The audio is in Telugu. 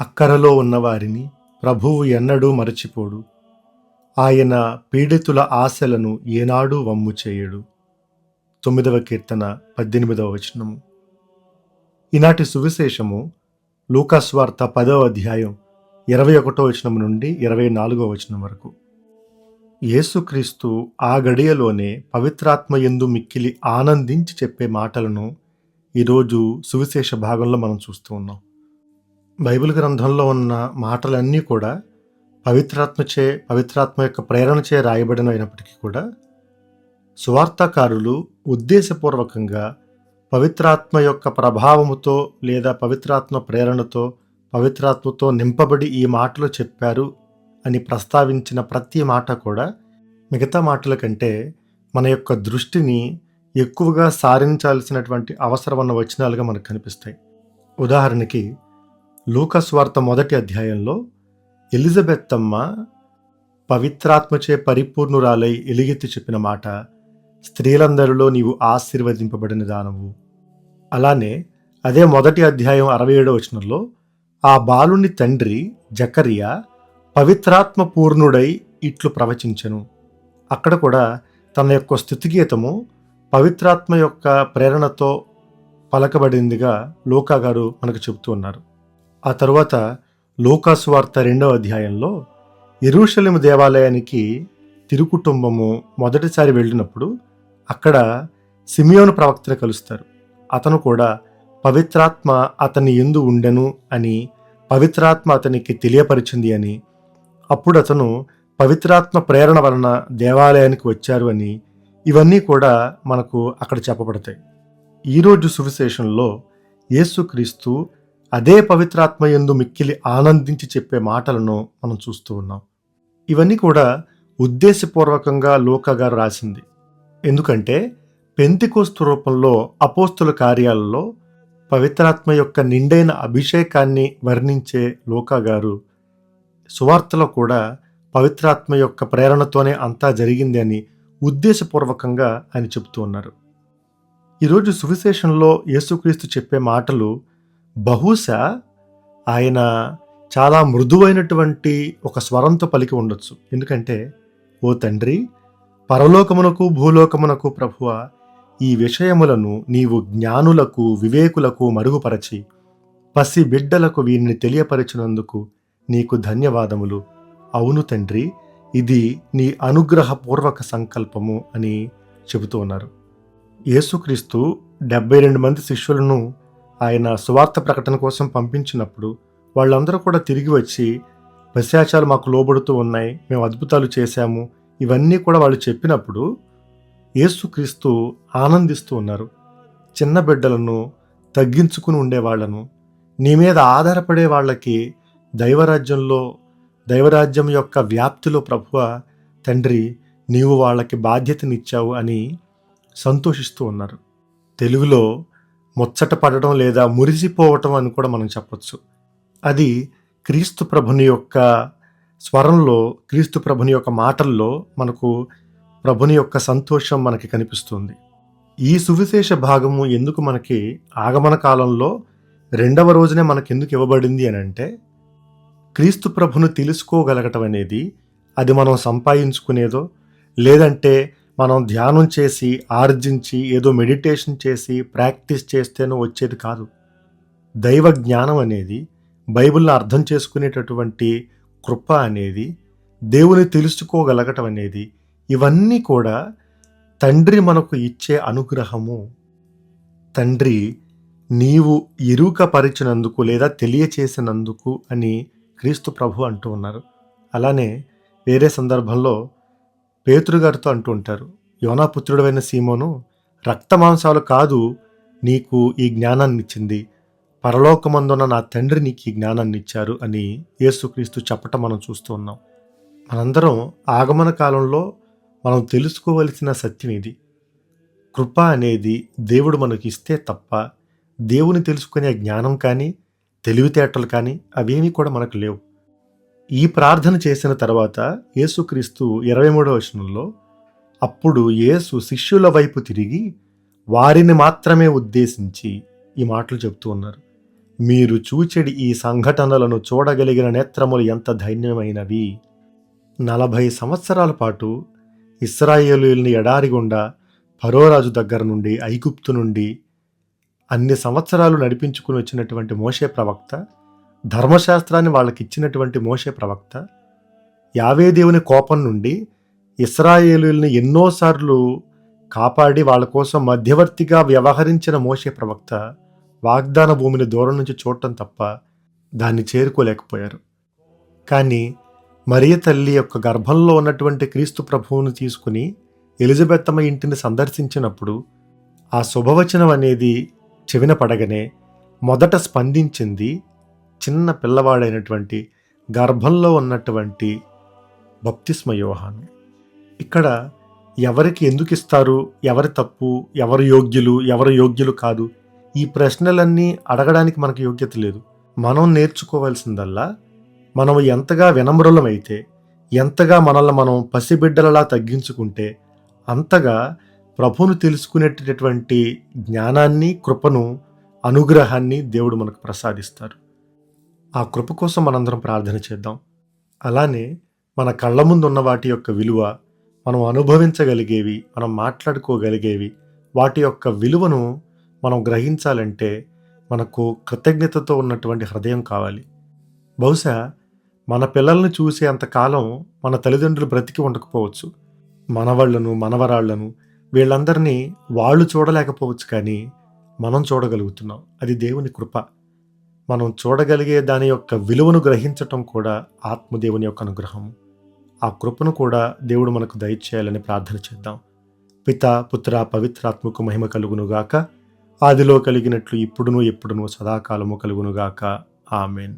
అక్కరలో ఉన్నవారిని ప్రభువు ఎన్నడూ మరచిపోడు. ఆయన పీడితుల ఆశలను ఏనాడూ వమ్ము చేయడు. తొమ్మిదవ కీర్తన పద్దెనిమిదవ వచనము. ఈనాటి సువిశేషము లూకాస్వార్త పదవ అధ్యాయం ఇరవై ఒకటో వచనం నుండి ఇరవై నాలుగో వచనం వరకు. యేసుక్రీస్తు ఆ గడియలోనే పవిత్రాత్మ యందు మిక్కిలి ఆనందించి చెప్పే మాటలను ఈరోజు సువిశేష భాగంలో మనం చూస్తూ ఉన్నాం. బైబిల్ గ్రంథంలో ఉన్న మాటలన్నీ కూడా పవిత్రాత్మచే పవిత్రాత్మ యొక్క ప్రేరణచే రాయబడిన అయినప్పటికీ కూడా సువార్తాకారులు ఉద్దేశపూర్వకంగా పవిత్రాత్మ యొక్క ప్రభావముతో లేదా పవిత్రాత్మ ప్రేరణతో పవిత్రాత్మతో నింపబడి ఈ మాటలు చెప్పారు అని ప్రస్తావించిన ప్రతి మాట కూడా మిగతా మాటల కంటే మన యొక్క దృష్టిని ఎక్కువగా సారించాల్సినటువంటి అవసరం ఉన్న వచనాలుగా మనకు కనిపిస్తాయి. ఉదాహరణకి లూకస్ వార్త మొదటి అధ్యాయంలో ఎలిజబెత్తమ్మ పవిత్రాత్మచే పరిపూర్ణురాలై ఎలుగెత్తి చెప్పిన మాట స్త్రీలందరిలో నీవు ఆశీర్వదింపబడిన దానవు. అలానే అదే మొదటి అధ్యాయం అరవై ఏడో వచనంలో ఆ బాలుని తండ్రి జకరియా పవిత్రాత్మ పూర్ణుడై ఇట్లు ప్రవచించెను. అక్కడ కూడా తన యొక్క స్థుతిగీతము పవిత్రాత్మ యొక్క ప్రేరణతో పలకబడిందిగా లోకా గారు మనకు చెబుతూ ఉన్నారు. ఆ తరువాత లూకాసు వార్త రెండవ అధ్యాయంలో ఎరుషలేం దేవాలయానికి తిరుకుటుంబము మొదటిసారి వెళ్ళినప్పుడు అక్కడ సిమియోను ప్రవక్తను కలుస్తారు. అతను కూడా పవిత్రాత్మ అతని ఎందు ఉండెను అని పవిత్రాత్మ అతనికి తెలియపరిచింది అని అప్పుడు అతను పవిత్రాత్మ ప్రేరణ వలన దేవాలయానికి వచ్చారు అని ఇవన్నీ కూడా మనకు అక్కడ చెప్పబడతాయి. ఈరోజు సువిశేషంలో యేసుక్రీస్తు అదే పవిత్రాత్మ యందు మిక్కిలి ఆనందించి చెప్పే మాటలను మనం చూస్తూ ఉన్నాం. ఇవన్నీ కూడా ఉద్దేశపూర్వకంగా లోక గారు రాసింది. ఎందుకంటే పెంతికోస్తు రూపంలో అపోస్తుల కార్యాలలో పవిత్రాత్మ యొక్క నిండైన అభిషేకాన్ని వర్ణించే లోకా గారు సువార్తలో కూడా పవిత్రాత్మ యొక్క ప్రేరణతోనే అంతా జరిగింది అని ఉద్దేశపూర్వకంగా ఆయన చెబుతూ ఉన్నారు. ఈరోజు సువిశేషంలో యేసుక్రీస్తు చెప్పే మాటలు బహుశా ఆయన చాలా మృదువైనటువంటి ఒక స్వరంతో పలికి ఉండొచ్చు. ఎందుకంటే ఓ తండ్రి పరలోకమునకు భూలోకమునకు ప్రభువ ఈ విషయములను నీవు జ్ఞానులకు వివేకులకు మరుగుపరచి పసి బిడ్డలకు వీరిని తెలియపరిచినందుకు నీకు ధన్యవాదములు. అవును తండ్రి ఇది నీ అనుగ్రహపూర్వక సంకల్పము అని చెబుతూ ఉన్నారు. యేసుక్రీస్తు డెబ్బై రెండు మంది శిష్యులను ఆయన సువార్త ప్రకటన కోసం పంపించినప్పుడు వాళ్ళందరూ కూడా తిరిగి వచ్చి పశ్చాచాలు మాకు లోబడుతూ ఉన్నాయి మేము అద్భుతాలు చేశాము. ఇవన్నీ కూడా వాళ్ళు చెప్పినప్పుడు యేసుక్రీస్తు ఆనందిస్తూ ఉన్నారు. చిన్న బిడ్డలను తగ్గించుకుని ఉండేవాళ్ళను నీ మీద ఆధారపడే వాళ్ళకి దైవరాజ్యంలో దైవరాజ్యం యొక్క వ్యాప్తిలో ప్రభువ తండ్రి నీవు వాళ్ళకి బాధ్యతనిచ్చావు అని సంతోషిస్తూ ఉన్నారు. తెలుగులో ముచ్చట పడడం లేదా మురిసిపోవటం అని కూడా మనం చెప్పచ్చు. అది క్రీస్తు ప్రభుని యొక్క స్వరంలో క్రీస్తు ప్రభుని యొక్క మాటల్లో మనకు ప్రభుని యొక్క సంతోషం మనకి కనిపిస్తుంది. ఈ సువిశేష భాగము ఎందుకు మనకి ఆగమన కాలంలో రెండవ రోజునే మనకి ఎందుకు ఇవ్వబడింది అని అంటే క్రీస్తు ప్రభును తెలుసుకోగలగటం అనేది అది మనం సంపాదించుకునేదో లేదంటే మనం ధ్యానం చేసి ఆర్జించి ఏదో మెడిటేషన్ చేసి ప్రాక్టీస్ చేస్తేనో వచ్చేది కాదు. దైవ జ్ఞానం అనేది బైబిల్ని అర్థం చేసుకునేటటువంటి కృప అనేది దేవుని తెలుసుకోగలగటం అనేది ఇవన్నీ కూడా తండ్రి మనకు ఇచ్చే అనుగ్రహము. తండ్రి నీవు ఇరుకపరిచినందుకు లేదా తెలియచేసినందుకు అని క్రీస్తు ప్రభు అంటూ ఉన్నారు. అలానే వేరే సందర్భంలో పేతృగారితో అంటూ ఉంటారు యోనాపుత్రుడైన సీమోను రక్త మాంసాలు కాదు నీకు ఈ జ్ఞానాన్ని ఇచ్చింది. పరలోకమందున నా తండ్రి నీకు ఈ జ్ఞానాన్ని ఇచ్చారు అని యేసుక్రీస్తు చెప్పటం మనం చూస్తూ ఉన్నాం. మనందరం ఆగమన కాలంలో మనం తెలుసుకోవలసిన సత్యం ఇది. కృప అనేది దేవుడు మనకి ఇస్తే తప్ప దేవుని తెలుసుకునే జ్ఞానం కానీ తెలివితేటలు కానీ అవేమీ కూడా మనకు లేవు. ఈ ప్రార్థన చేసిన తర్వాత యేసుక్రీస్తు ఇరవై మూడవ వచనంలో అప్పుడు యేసు శిష్యుల వైపు తిరిగి వారిని మాత్రమే ఉద్దేశించి ఈ మాటలు చెప్తూ ఉన్నారు. మీరు చూచెడి ఈ సంఘటనలను చూడగలిగిన నేత్రములు ఎంత ధైన్యమైనవి. నలభై సంవత్సరాల పాటు ఇస్రాయేలుల్ని ఎడారి గుండా దగ్గర నుండి ఐగుప్తు నుండి అన్ని సంవత్సరాలు నడిపించుకుని వచ్చినటువంటి మోషే ప్రవక్త ధర్మశాస్త్రాన్ని వాళ్ళకి ఇచ్చినటువంటి మోషే ప్రవక్త యావే దేవుని కోపం నుండి ఇస్రాయేలుల్ని ఎన్నోసార్లు కాపాడి వాళ్ళ కోసం మధ్యవర్తిగా వ్యవహరించిన మోషే ప్రవక్త వాగ్దాన భూమిని దూరం నుంచి చూడటం తప్ప దాన్ని చేరుకోలేకపోయారు. కానీ మరియ తల్లి యొక్క గర్భంలో ఉన్నటువంటి క్రీస్తు ప్రభువును తీసుకుని ఎలిజబెత్తమ్మ ఇంటిని సందర్శించినప్పుడు ఆ శుభవచనం అనేది చెవిన పడగనే మొదట స్పందించింది చిన్న పిల్లవాడైనటువంటి గర్భంలో ఉన్నటువంటి బప్తిస్మ యోహాను. ఇక్కడ ఎవరికి ఎందుకు ఇస్తారు? ఎవరి తప్పు? ఎవరు యోగ్యులు? ఎవరు యోగ్యులు కాదు? ఈ ప్రశ్నలన్నీ అడగడానికి మనకు యోగ్యత లేదు. మనం నేర్చుకోవాల్సిందల్లా మనం ఎంతగా వినమ్రులమైతే ఎంతగా మనల్ని మనం పసిబిడ్డలలా తగ్గించుకుంటే అంతగా ప్రభువును తెలుసుకునేటటువంటి జ్ఞానాన్ని కృపను అనుగ్రహాన్ని దేవుడు మనకు ప్రసాదిస్తారు. ఆ కృప కోసం మనందరం ప్రార్థన చేద్దాం. అలానే మన కళ్ళ ముందు ఉన్న వాటి యొక్క విలువ మనం అనుభవించగలిగేవి మనం మాట్లాడుకోగలిగేవి వాటి యొక్క విలువను మనం గ్రహించాలంటే మనకు కృతజ్ఞతతో ఉన్నటువంటి హృదయం కావాలి. బహుశా మన పిల్లల్ని చూసే అంతకాలం మన తల్లిదండ్రులు బ్రతికి ఉండకపోవచ్చు. మనవాళ్ళను మనవరాళ్ళను వీళ్ళందరినీ వాళ్ళు చూడలేకపోవచ్చు కానీ మనం చూడగలుగుతున్నాం. అది దేవుని కృప. మనం చూడగలిగే దాని యొక్క విలువను గ్రహించటం కూడా ఆత్మదేవుని యొక్క అనుగ్రహం. ఆ కృపను కూడా దేవుడు మనకు దయచేయాలని ప్రార్థన చేద్దాం. పిత పుత్ర పవిత్రాత్మకు మహిమ కలుగునుగాక ఆదిలో కలిగినట్లు ఇప్పుడును ఎప్పుడును సదాకాలము కలుగునుగాక ఆమెన్.